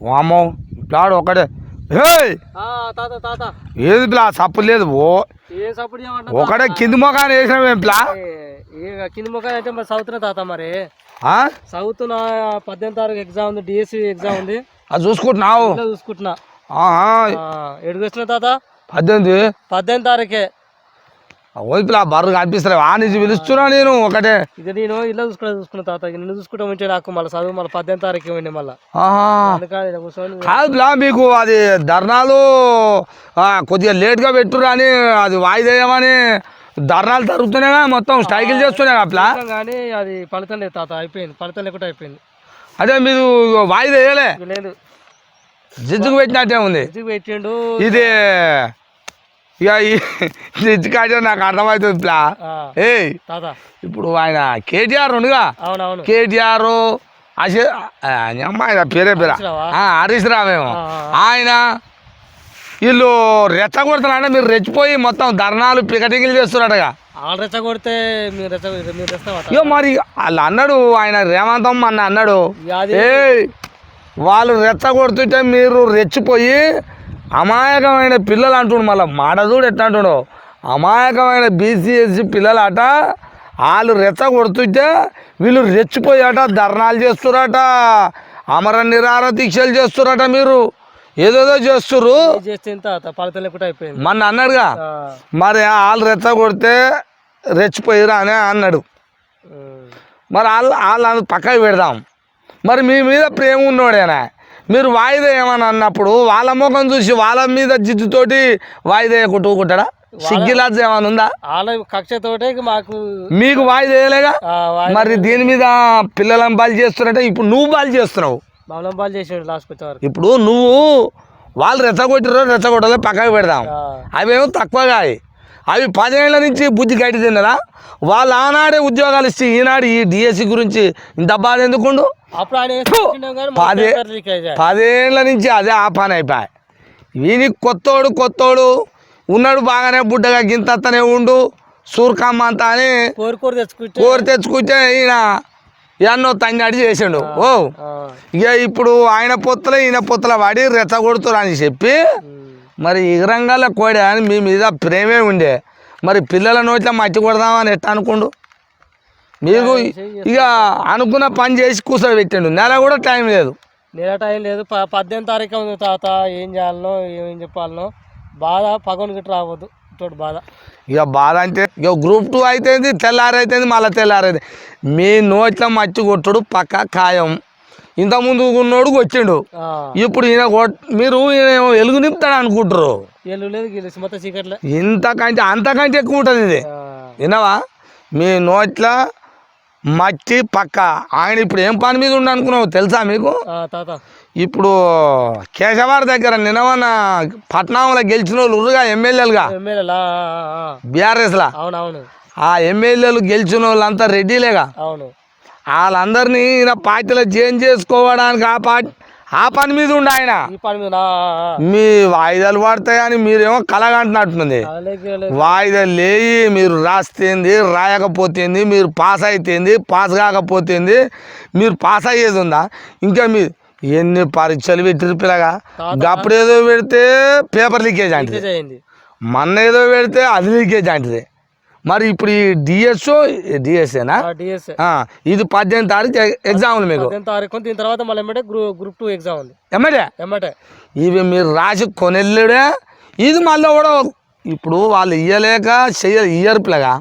వామో తాత తాత. ఏది ప్లా సప్పు లేదు ఓ. ఒకటే కింది మొఖాన్ని వేసినావేం ప్లా ఏ కింది ముఖం అయితే మరి చదువుతున్నా తాత మరి. ఆ? చదువుతున్నా పద్దెనిమిది తారీఖు ఎగ్జామ్ ఉంది డిఎస్సి ఎగ్జామ్ ఉంది. అది చూసుకుంటున్నావు. చూసుకుంటున్నా. ఎడుగు వచ్చిన తాత? పద్దెనిమిది. పద్దెనిమిది తారీఖే. ఓది ప్లా బర్రు కనిపిస్తలేవు ఆ నుంచి పిలుస్తున్నా నేను ఒకటే. ఇక నేను ఇల్లు చూసుకున్నా చూసుకున్నా తాత. నిన్ను చూసుకుంటా ఉంటే నాకు మళ్ళీ చదువు మళ్ళీ పద్దెనిమిది తారీఖు ఇవ్వండి మళ్ళీ. ఆహా. అందుకని ఇలా కూర్చొని కాదు ప్లా మీకు అది ధర్నాలు కొద్దిగా లేట్గా పెట్టుర్రు అని అది వాయిదేయమని ధర్నాలు జరుగుతున్నాయిగా మొత్తం స్ట్రైకిల్ చేస్తున్నాయి చూసినాం కానీ అది ఫలితం లేదు తాత అయిపోయింది. ఫలితం లేకుండా అయిపోయింది. అదే మీరు వాయిదా వేయలే. ఇక లేదు. జిజ్జుకు పెట్టినట్టే ఉంది. ఇది పెట్టిండు. ఇది ఇక జిజ్జు కాటే నాకు అర్థమవుతుంది ప్లా. తాత. ఇప్పుడు ఆయన కేటీఆర్ ఉండుగా? కేటీఆర్ అశే అమ్మాయి పేరే పేరా? హరీష్ ఆ. ఆయన వీళ్ళు రెచ్చగొడుతున్నారంటే మీరు రెచ్చిపోయి మొత్తం ధర్నాలు పికటింగ్లు చేస్తున్నారటగా. రెచ్చగొడితే రెచ్చ? ఇక మరి వాళ్ళు అన్నాడు ఆయన రేవంతం అన్న అన్నాడు. ఏ వాళ్ళు రెచ్చగొడుతుంటే మీరు రెచ్చిపోయి అమాయకమైన పిల్లలు అంటుండు మళ్ళీ. మాడదూడు ఎట్లా అంటుడు. అమాయకమైన బీసీఎస్సీ పిల్లలు అట వాళ్ళు రెచ్చగొడుతుంటే వీళ్ళు రెచ్చిపోయాట ధర్నాలు చేస్తురట అమర నిరార దీక్షలు చేస్తురట మీరు. ఏదేదో చేస్తుర్రు. ఇది చేస్తే ఇంత తాత? ఫలితం లేకుండా అయిపోయింది? మొన్న అన్నాడుగా మరి వాళ్ళు రెచ్చగొడితే రెచ్చిపోయిరా అని అన్నాడు. మరి వాళ్ళు వాళ్ళు పక్కకి పెడదాం. మరి మీ మీద ప్రేమ ఉన్నోడేనా? మీరు వాయిదా ఏమని అన్నప్పుడు వాళ్ళ ముఖం చూసి వాళ్ళ మీద జిద్దుతోటి వాయిదా కొట్టుకుంటాడా సిగ్గిలాజ్ ఏమైనా ఉందా? వాళ్ళ కక్షతోటే మాకు మీకు వాయిదా వేయలేగా? మరి దీని మీద పిల్లలను బలి చేస్తున్నట్టే ఇప్పుడు నువ్వు బలి చేస్తున్నావు. మమ్మల్ని బాల్ చేసాడు ఇప్పుడు నువ్వు వాళ్ళు రెచ్చగొట్టిరో రెచ్చగొట్టలో పక్కకి పెడదాం. అవేమో తక్కువగా అవి. పదేళ్ళ నుంచి బుద్ధి గట్టి తిన్నరా? వాళ్ళు ఆనాడే ఉద్యోగాలు ఇచ్చి ఈనాడు ఈ డిఎస్సి గురించి ఇంత బాధ ఎందుకుండు? మా పదే. పదేళ్ళ నుంచి అదే ఆ పని అయిపోయి వీనికి కొత్తోడు కొత్తోడు ఉన్నాడు బాగానే బుడ్డగా గింతనే ఉండు సూర్కమ్మ అంతా అని కోరి తెచ్చుకుంటే కోరి తెచ్చుకుంటే ఈయన ఎన్నో తంగాడి చేసిండు. ఓ! ఇక ఇప్పుడు ఆయన పొత్తుల ఈయన పొత్తుల వాడి రెచ్చగొడుతురు అని చెప్పి మరి ఇగరంగాల కోడి అని మీ మీద ప్రేమే ఉండే. మరి పిల్లల నోట్ల మట్టి కొడదామని ఎట్ట అనుకుండు? మీకు ఇక అనుకున్న పని చేసి కూర్చొని పెట్టిండు నెల కూడా టైం లేదు. నెల టైం లేదు. పద్దెనిమిది తారీఖు ఉంది తాత. ఏం చేయాలనో ఏం చెప్పాలనో బాధ పగొని గిట్ట రావద్దు. ఇటువంటి బాధ. ఇక బాధ అంటే ఇక గ్రూప్ టూ అయితేంది తెల్లారైతేంది మళ్ళీ తెల్లారైతే మీ నోట్ల మట్టి కొట్టుడు పక్క ఖాయం. ఇంతకుముందు ఉన్నోడు వచ్చిండు. ఇప్పుడు ఈయన మీరు ఈయన వెలుగు నింపుతాడు అనుకుంటారు ఇంతకంటే అంతకంటే ఎక్కువ ఉంటుంది ఇది. ఆ, వినవా మీ నోట్ల మట్టి పక్క. ఆయన ఇప్పుడు ఏం పని మీద ఉండి అనుకున్నావు తెలుసా మీకు? ఇప్పుడు కేశవారి దగ్గర నినవన్న పట్నంలో గెలిచిన వాళ్ళు ఉర్రుగా ఎమ్మెల్యేలుగా? ఎమ్మెల్యేలా బీఆర్ఎస్లా? అవునవును. ఆ ఎమ్మెల్యేలు గెలిచిన వాళ్ళంతా రెడ్డిలేగా? అవును. వాళ్ళందరినీ ఈయన పార్టీలో చేంజ్ చేసుకోవడానికి ఆ పార్టీ ఆ పని మీద ఉండి ఆయన. ఈ పని మీద. మీ వాయిదాలు పడతాయని మీరేమో కలగంటున్నట్టుంది. వాయిదాలు లేయి మీరు రాస్తేంది రాయకపోతేంది మీరు పాస్ అయితేంది పాస్ కాకపోతేంది మీరు పాస్ అయ్యేది ఉందా? ఇంకా మీరు ఎన్ని పరీక్షలు పెట్టిరు పిల్లగా? అప్పుడు ఏదో పెడితే పేపర్ లీకేజ్ అయింది. మొన్న ఏదో పెడితే అది లీకేజ్ అంటది. మరి ఇప్పుడు ఈ డిఎస్ఓ డిఎస్ఏనా డిఎస్ ఇది పద్దెనిమిది తారీఖు ఎగ్జామ్లు మీకు? తారీఖు దీని తర్వాత మళ్ళీ ఎమ్మటే గ్రూప్ టూ ఎగ్జామ్ ఉంది. ఎమ్మటే ఎమ్మటే ఇవి మీరు రాసి కొనెళ్ళుడే. ఇది మళ్ళీ కూడా ఇప్పుడు వాళ్ళు ఇయ్యలేక చెయ్య ఇయ్యరు పిల్లగా.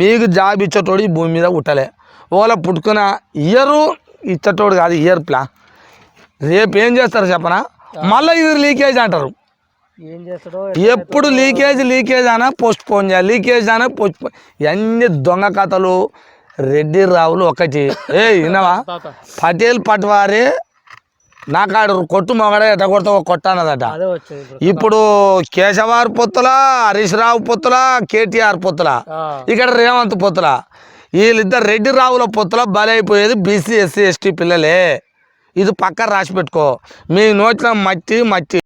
మీకు జాబ్ ఇచ్చేటోడు ఈ భూమి మీద పుట్టలే. ఒకవేళ పుట్టుకున్న ఇయ్యరు ఇచ్చేటోడు కాదు ఇయ్యరు పిల్ల. రేపు ఏం చేస్తారు చెప్పనా? మళ్ళీ ఇది లీకేజ్ అంటారు. ఎప్పుడు లీకేజ్ లీకేజ్ అనా పోస్ట్ పోన్ చేయాలి. లీకేజ్ అనా పోస్ట్ పోన్ ఇవన్నీ దొంగ కథలు రెడ్డి రావులు ఒకటి. ఏ విన్నావా? పటేల్ పట్వారి నాకాడు కొట్టు మొగడ కొట్టన్నదట. అదే వచ్చింది ఇప్పుడు ఇప్పుడు కేశవార్ పొత్తుల హరీష్ రావు పొత్తుల కేటీఆర్ పొత్తుల ఇక్కడ రేవంత్ పొత్తుల వీళ్ళిద్దరు రెడ్డి రావుల పొత్తుల బలైపోయేది బీసీ ఎస్సీ ఎస్టీ పిల్లలే. ఇది పక్క రాసి పెట్టుకో. మీ నోట్ల మట్టి మట్టి.